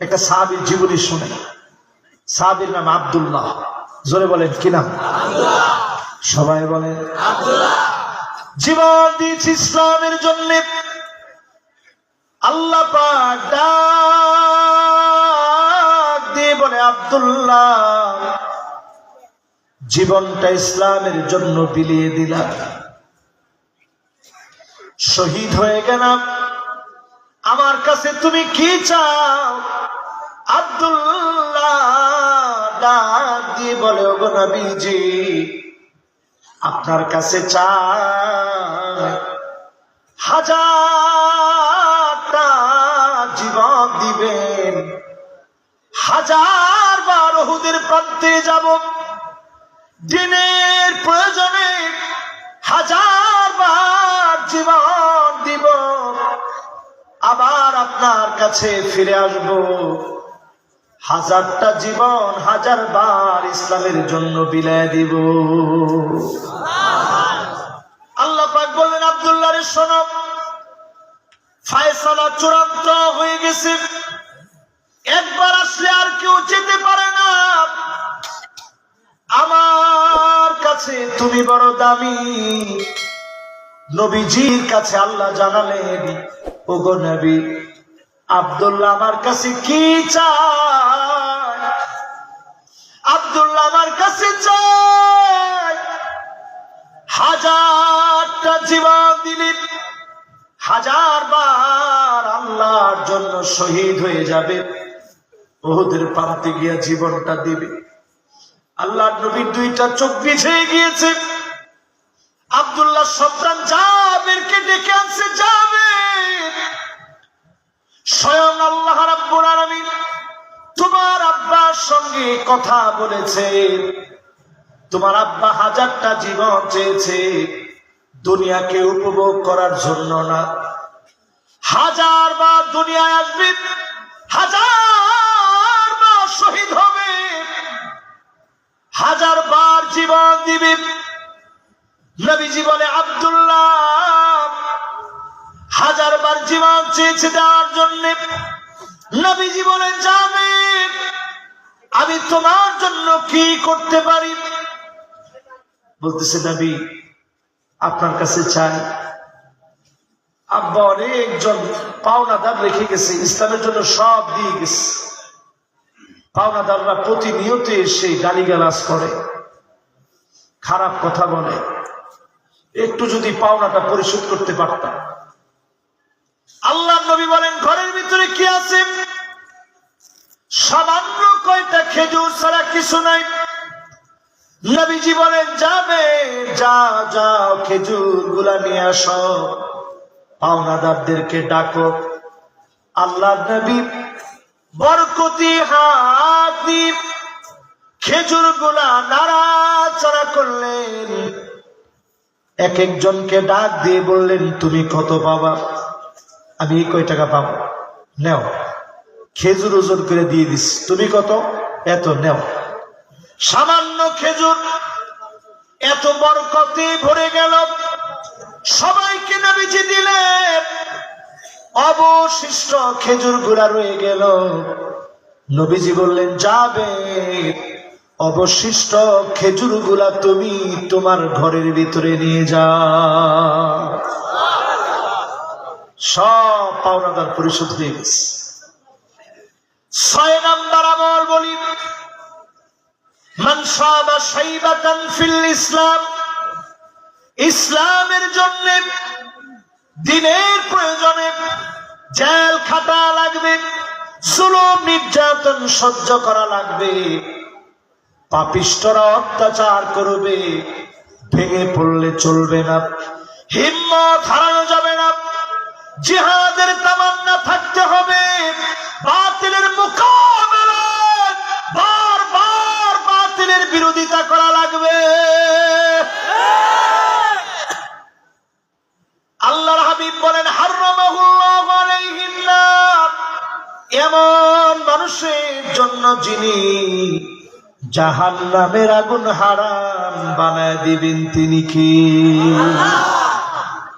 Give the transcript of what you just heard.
একটা সাহাবির জীবনী শুনে। সাহাবির নাম আব্দুল্লাহ। জোরে বলেন কি নাম? সবাই বলেন জীবন দিয়েছি ইসলামের জন্য। আল্লাহ পাক দিয়ে বলে আব্দুল্লাহ জীবনটা ইসলামের জন্য বিলিয়ে দিলাম। শহীদ হয়ে গেলাম। আমার কাছে তুমি কি চাও? আব্দুল্লাহ দিয়ে বলে, ওগো নবীজি, আপনার কাছে চাই হাজারটা জীবন দিবেন। হাজার বার ওহুদের প্রান্তে যাব। দিনের প্রয়োজনে হাজার বার জীবন আপনার কাছে ফিরে আসব। হাজারটা জীবন হাজার বার ইসলামের জন্য বিলায় দিব। আল্লাহ পাক বললেন আব্দুল্লাহ শোনো ফায়সালা চূড়ান্ত হয়ে গেছে। একবার আসলে আর কেউ যেতে পারে না। আমার কাছে তুমি বড় দামি। নবীজির কাছে আল্লাহ জানালেন, ওগো নবী আব্দুল্লাহ আমার কাছে কি চায়? আব্দুল্লাহ আমার কাছে চায়। হাজারটা জীবন দিলেন হাজার বার আল্লাহর জন্য শহীদ হয়ে যাবে। ওদের প্রান্তে গিয়া জীবনটা দিবে। আল্লাহ নবীর দুইটা চোখ বিছে গিয়েছে। আব্দুল্লাহ সন্তান জাবেরকে ডেকে আনছে যাবে স্বয়ং আল্লাহ রাব্বুল আলামিন তোমার আব্বার সঙ্গে কথা বলেছে। তোমার আব্বা হাজারটা জীবন চেয়েছে দুনিয়াকে উপভোগ করার জন্য না। হাজার বার দুনিয়ায় আসবে, হাজার বার শহীদ হবে। হাজার বার জীবন দিবে। নবীজি বলে, আব্দুল্লাহ, হাজার বার জীবন চেয়েছে দেওয়ার জন্য নবীজি বলে যাবে। আমি তোমার জন্য কি করতে পারি? বলতেছে, নবী, আপনার কাছে চাই। আব্বা অনেকজন পাওনাদার রেখে গেছে, ইসলামের জন্য সব দিয়ে গেছে। পাওনা পাওনাদাররা প্রতিনিয়ত এসে গালি গালিগালাজ করে, খারাপ কথা বলে। একটু যদি পাওনাটা পরিশোধ করতে পারতাম। আল্লাহ নবী বলেন, ঘরের ভিতরে কি আছে? সামান্য কয়টা খেজুর ছাড়া কিছু নাই। নবীজি বলেন, যাবে, যা, যাও খেজুরগুলা নিয়ে আস। পাওনাদারদেরকে ডাকো। আল্লাহ নবী বরকতি হাত দিয়ে খেজুরগুলা নাড়াচাড়া করলেন। এক একজনকে ডাক দিয়ে বললেন, তুমি কত পাবা? আমি কয় টাকা পাবো? নেও। খেজুর ওজন করে দিয়ে দিস। তুমি কত? এত, নেও। সামান্য খেজুর। এত বরকতে ভরে গেল। সবাইকে নবীজি দিলেন। অবশিষ্ট খেজুরগুলা রয়ে গেল। নবীজি বললেন, যাবে। অবশিষ্ট খেজুরগুলা তুমি তোমার ঘরের ভিতরে নিয়ে যা সব পাওনাদার পরিশোধ হয়ে গেছে। ছয় নাম্বার আমল বলি ফিল ইসলাম ইসলামের জন্য, দিনের প্রয়োজনে জেল খাটা লাগবে, জুলুম নির্যাতন সহ্য করা লাগবে। পাপিষ্টরা অত্যাচার করবে, ভেঙে পড়লে চলবে না, হিম্মত হারানো যাবে না। জিহাদের তামান্না থাকতে হবে। বাতিলের মোকাবেলায় বারবার বাতিলের বিরোধিতা করা লাগবে। আল্লাহর হাবিব বলেন এমন মানুষের জন্য যিনি জাহান্নামের আগুন হারাম বানায় দিবেন, তিনি কি?